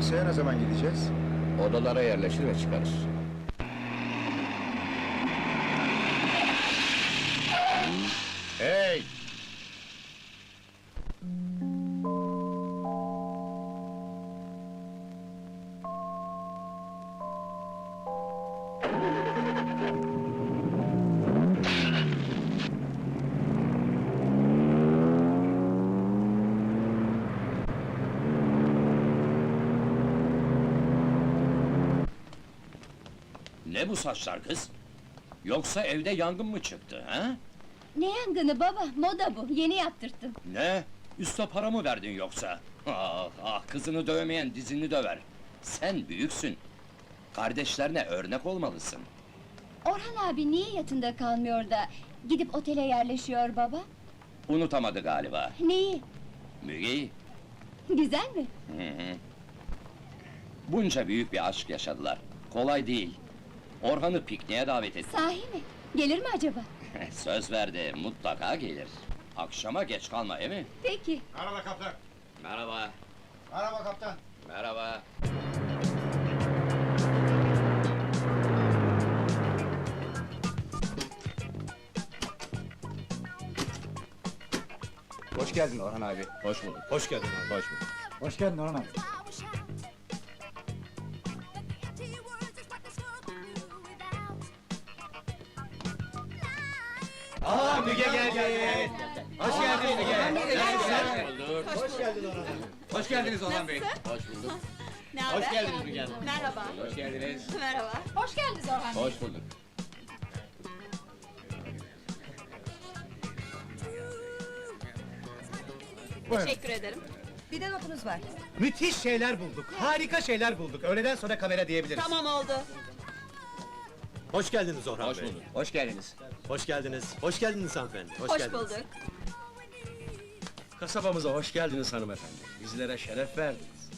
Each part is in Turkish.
Arsaya ne zaman gideceğiz? Odalara yerleşir ve çıkarız. Hey! Ne bu saçlar kız? Yoksa evde yangın mı çıktı, ha? Ne yangını baba, moda bu, yeni yaptırttım. Ne? Üste para mı verdin yoksa? Ah, ah, kızını dövmeyen dizini döver. Sen büyüksün. Kardeşlerine örnek olmalısın. Orhan abi niye yatında kalmıyor da gidip otele yerleşiyor baba? Unutamadı galiba. Neyi? Müge'yi. Güzel mi? Hı hı. Bunca büyük bir aşk yaşadılar. Kolay değil. Orhan'ı pikniğe davet etti. Sahi mi? Gelir mi acaba? Söz verdi, mutlaka gelir. Akşama geç kalma, değil mi? Peki. Merhaba kaptan. Merhaba, Merhaba kaptan. merhaba. Hoş geldin Orhan abi. Hoş bulduk. Hoş geldin abi. Hoş bulduk. Hoş geldin Orhan abi. Aa Müge geldi. Hoş geldin Müge. Hoş geldin Orhan. Hoş geldiniz Orhan Bey. Hoş bulduk. Ne haber? Hoş geldiniz Müge Hanım. Merhaba. Hoş geldiniz. Merhaba. Hoş geldiniz Orhan. Hoş bulduk. Teşekkür ederim. Bir de notunuz var. Müthiş şeyler bulduk. Harika şeyler bulduk. Öğleden sonra kamera diyebiliriz. Tamam oldu. Hoş geldiniz Orhan Hoş Bey. bulduk. Hoş geldiniz. Hoş geldiniz. Hoş geldiniz hanımefendi. Hoş, Hoş, geldiniz. bulduk. Kasabamıza hoş geldiniz hanımefendi. Bizlere şeref verdiniz.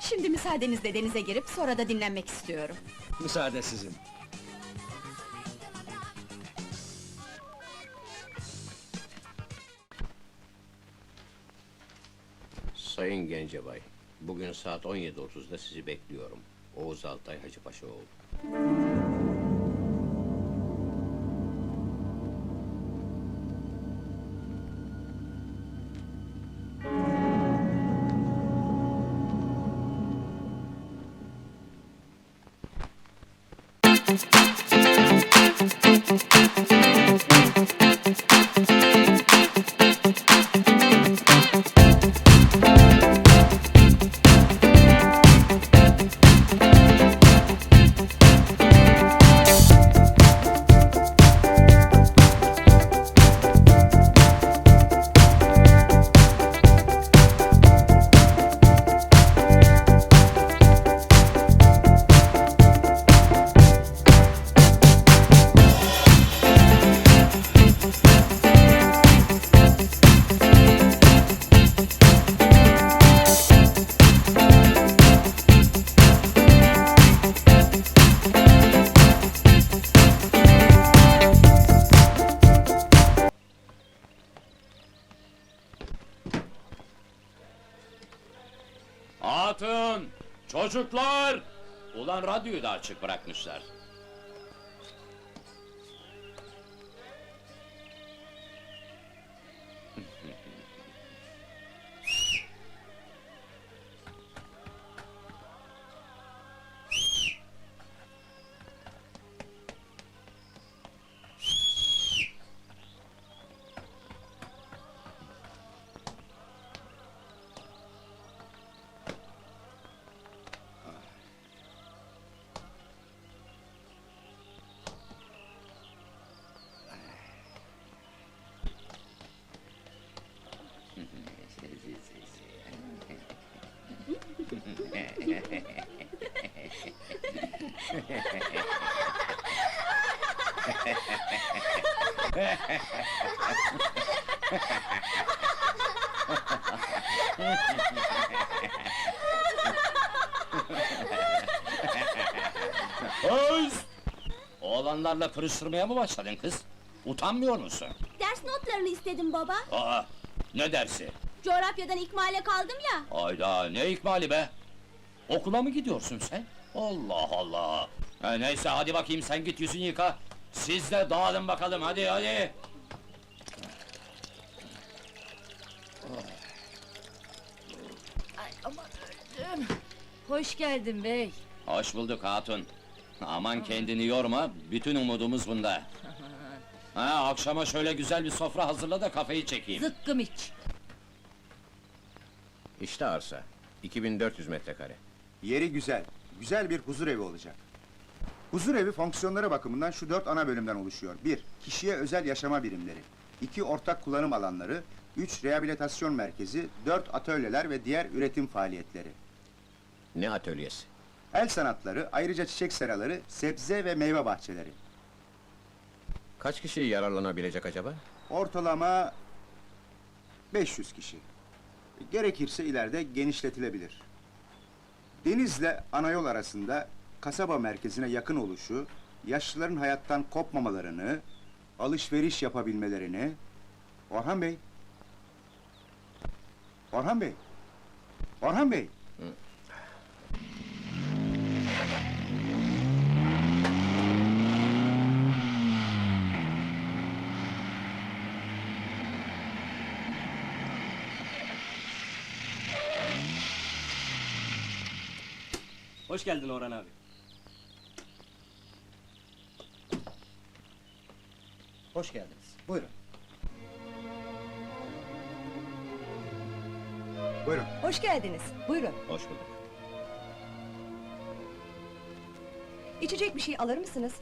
Şimdi müsaadenizle denize girip sonra da dinlenmek istiyorum. Müsaade sizin. Sayın Gencebay, bugün saat 17.30'da sizi bekliyorum. Oğuz Altay Hacıpaşaoğlu. Hatun! Çocuklar! Ulan radyoyu da açık bırakmışlar. Öz! Oğlanlarla kırıştırmaya mı başladın kız? Utanmıyor musun? Ders notlarını istedim baba. Aa, ne dersi? Coğrafyadan ikmale kaldım ya. Ayda ne ikmali be? Okula mı gidiyorsun sen? Allah Allah! Ha, neyse hadi bakayım sen git yüzünü yıka. Siz de dağılın bakalım hadi hadi! Hoş geldin bey. Hoş bulduk hatun. Aman kendini yorma, bütün umudumuz bunda. Ha, akşama şöyle güzel bir sofra hazırla da kafayı çekeyim. Zıkkım iç. İşte arsa. 2400 metrekare. Yeri güzel. Güzel bir huzur evi olacak. Huzur evi fonksiyonları bakımından şu dört ana bölümden oluşuyor. Bir, kişiye özel yaşama birimleri. İki, ortak kullanım alanları. Üç, rehabilitasyon merkezi. Dört, atölyeler ve diğer üretim faaliyetleri. Ne atölyesi? El sanatları, ayrıca çiçek seraları, sebze ve meyve bahçeleri. Kaç kişi yararlanabilecek acaba? Ortalama 500 kişi. Gerekirse ileride genişletilebilir. Denizle Anayol arasında kasaba merkezine yakın oluşu, yaşlıların hayattan kopmamalarını, alışveriş yapabilmelerini... Orhan Bey! Orhan Bey! Orhan Bey! Hoş geldin Orhan abi. Hoş geldiniz. Buyurun. Buyurun. Hoş geldiniz. Buyurun. Hoş bulduk. İçecek bir şey alır mısınız?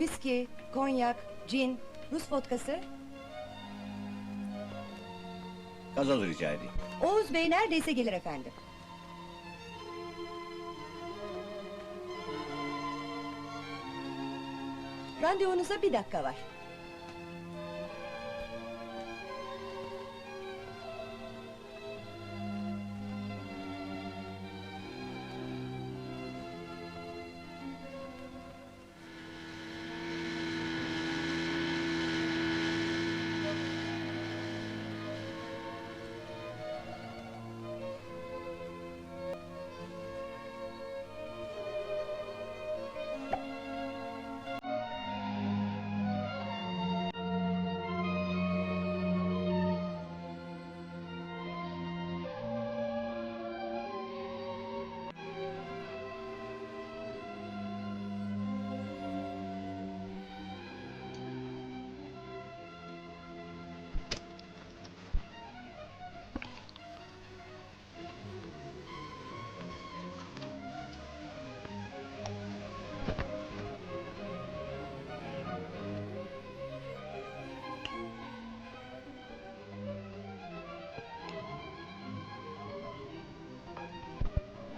Viski, konyak, cin, Rus vodkası. Gazoz rica edeyim. Oğuz Bey neredeyse gelir efendim. Randevunuza bir dakika var.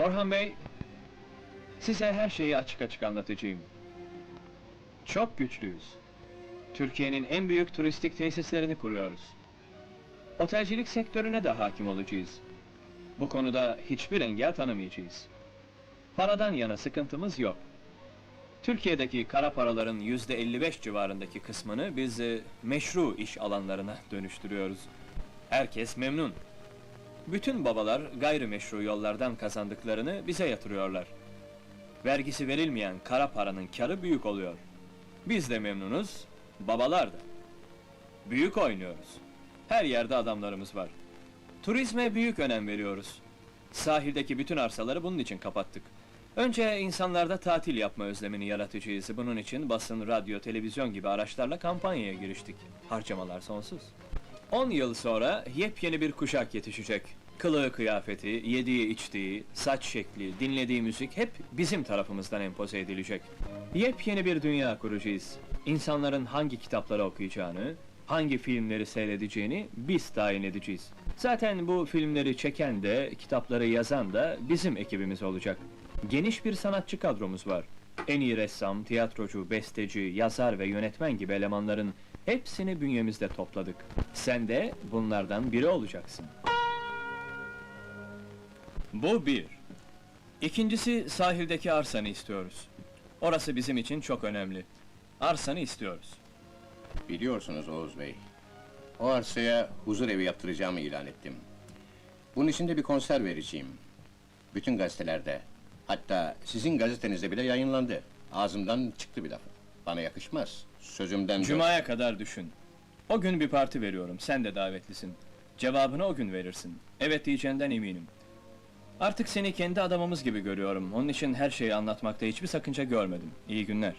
Orhan Bey, size her şeyi açık açık anlatacağım. Çok güçlüyüz. Türkiye'nin en büyük turistik tesislerini kuruyoruz. Otelcilik sektörüne de hakim olacağız. Bu konuda hiçbir engel tanımayacağız. Paradan yana sıkıntımız yok. Türkiye'deki kara paraların yüzde 55 civarındaki kısmını biz e, meşru iş alanlarına dönüştürüyoruz. Herkes memnun. Bütün babalar gayrimeşru yollardan kazandıklarını bize yatırıyorlar. Vergisi verilmeyen kara paranın karı büyük oluyor. Biz de memnunuz, babalar da. Büyük oynuyoruz. Her yerde adamlarımız var. Turizme büyük önem veriyoruz. Sahildeki bütün arsaları bunun için kapattık. Önce insanlarda tatil yapma özlemini yaratacağız. Bunun için basın, radyo, televizyon gibi araçlarla kampanyaya giriştik. Harcamalar sonsuz. 10 yıl sonra yepyeni bir kuşak yetişecek. Kılığı kıyafeti, yediği içtiği, saç şekli, dinlediği müzik hep bizim tarafımızdan empoze edilecek. Yepyeni bir dünya kuracağız. İnsanların hangi kitapları okuyacağını, hangi filmleri seyredeceğini biz tayin edeceğiz. Zaten bu filmleri çeken de, kitapları yazan da bizim ekibimiz olacak. Geniş bir sanatçı kadromuz var. En iyi ressam, tiyatrocu, besteci, yazar ve yönetmen gibi elemanların hepsini bünyemizde topladık. Sen de bunlardan biri olacaksın. Bu bir. İkincisi sahildeki arsanı istiyoruz. Orası bizim için çok önemli. Arsanı istiyoruz. Biliyorsunuz Oğuz Bey. O arsaya huzur evi yaptıracağımı ilan ettim. Bunun için de bir konser vereceğim. Bütün gazetelerde, hatta sizin gazetenizde bile yayınlandı. Ağzımdan çıktı bir laf. Bana yakışmaz. Sözümden dön- Cuma'ya kadar düşün. O gün bir parti veriyorum, sen de davetlisin. Cevabını o gün verirsin. Evet diyeceğinden eminim. Artık seni kendi adamımız gibi görüyorum. Onun için her şeyi anlatmakta hiçbir sakınca görmedim. İyi günler.